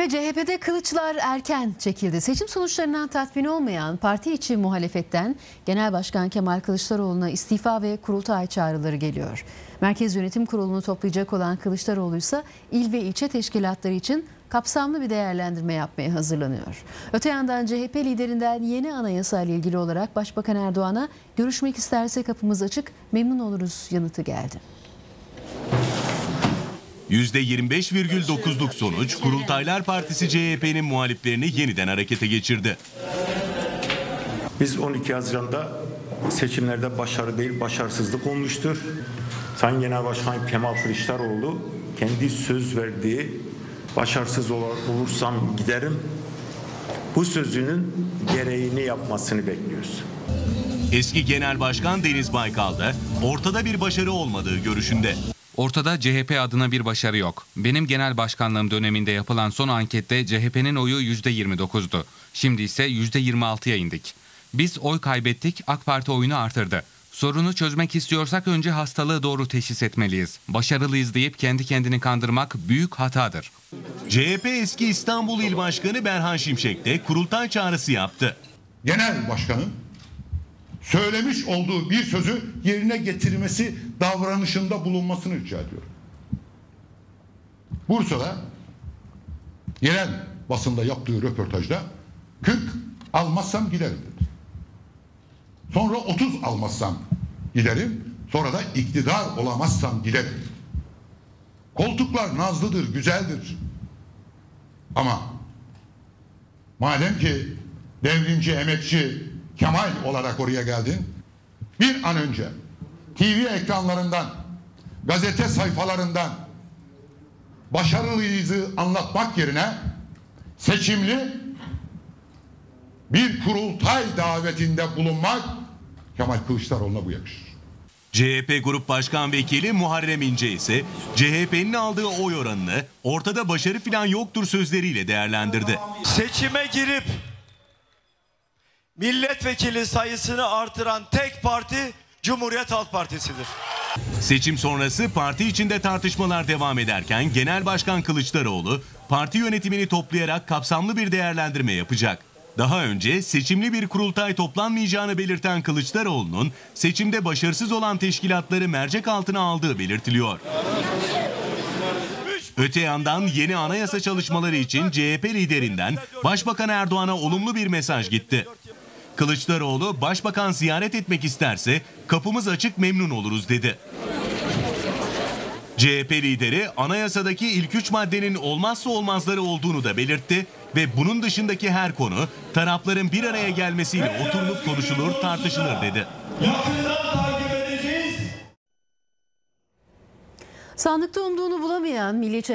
Ve CHP'de kılıçlar erken çekildi. Seçim sonuçlarından tatmin olmayan parti içi muhalefetten Genel Başkan Kemal Kılıçdaroğlu'na istifa ve kurultay çağrıları geliyor. Merkez Yönetim Kurulu'nu toplayacak olan Kılıçdaroğlu ise il ve ilçe teşkilatları için kapsamlı bir değerlendirme yapmaya hazırlanıyor. Öte yandan CHP liderinden yeni anayasa ile ilgili olarak Başbakan Erdoğan'a görüşmek isterse kapımız açık, memnun oluruz yanıtı geldi. %25,9'luk sonuç Kurultaylar Partisi CHP'nin muhaliflerini yeniden harekete geçirdi. Biz 12 Haziran'da seçimlerde başarı değil başarısızlık olmuştur. Sayın Genel Başkan Kemal Kılıçdaroğlu kendi söz verdiği başarısız olursam giderim bu sözünün gereğini yapmasını bekliyoruz. Eski Genel Başkan Deniz Baykal da ortada bir başarı olmadığı görüşünde. Ortada CHP adına bir başarı yok. Benim genel başkanlığım döneminde yapılan son ankette CHP'nin oyu %29'du. Şimdi ise %26'ya indik. Biz oy kaybettik, AK Parti oyunu artırdı. Sorunu çözmek istiyorsak önce hastalığı doğru teşhis etmeliyiz. Başarılıyız deyip kendi kendini kandırmak büyük hatadır. CHP eski İstanbul İl Başkanı Berhan Şimşek de kurultay çağrısı yaptı. Genel başkanın söylemiş olduğu bir sözü yerine getirmesi davranışında bulunmasını rica ediyorum. Bursa'da yerel basında yaptığı röportajda 40 almazsam giderim dedi. Sonra 30 almazsam giderim. Sonra da iktidar olamazsam giderim. Koltuklar nazlıdır, güzeldir. Ama madem ki devrimci, emekçi, Kemal olarak oraya geldin. Bir an önce TV ekranlarından, gazete sayfalarından başarılıyızı anlatmak yerine seçimli bir kurultay davetinde bulunmak Kemal Kılıçdaroğlu'na bu yakışır. CHP Grup Başkan Vekili Muharrem İnce ise CHP'nin aldığı oy oranını ortada başarı falan yoktur sözleriyle değerlendirdi. Seçime girip milletvekili sayısını artıran tek parti Cumhuriyet Halk Partisi'dir. Seçim sonrası parti içinde tartışmalar devam ederken Genel Başkan Kılıçdaroğlu parti yönetimini toplayarak kapsamlı bir değerlendirme yapacak. Daha önce seçimli bir kurultay toplanmayacağını belirten Kılıçdaroğlu'nun seçimde başarısız olan teşkilatları mercek altına aldığı belirtiliyor. Öte yandan yeni anayasa çalışmaları için CHP liderinden Başbakan Erdoğan'a olumlu bir mesaj gitti. Kılıçdaroğlu başbakan ziyaret etmek isterse kapımız açık memnun oluruz dedi. CHP lideri anayasadaki ilk üç maddenin olmazsa olmazları olduğunu da belirtti ve bunun dışındaki her konu tarafların bir araya gelmesiyle oturulup konuşulur tartışılır dedi. Sandıkta umduğunu bulamayan Milliyetçi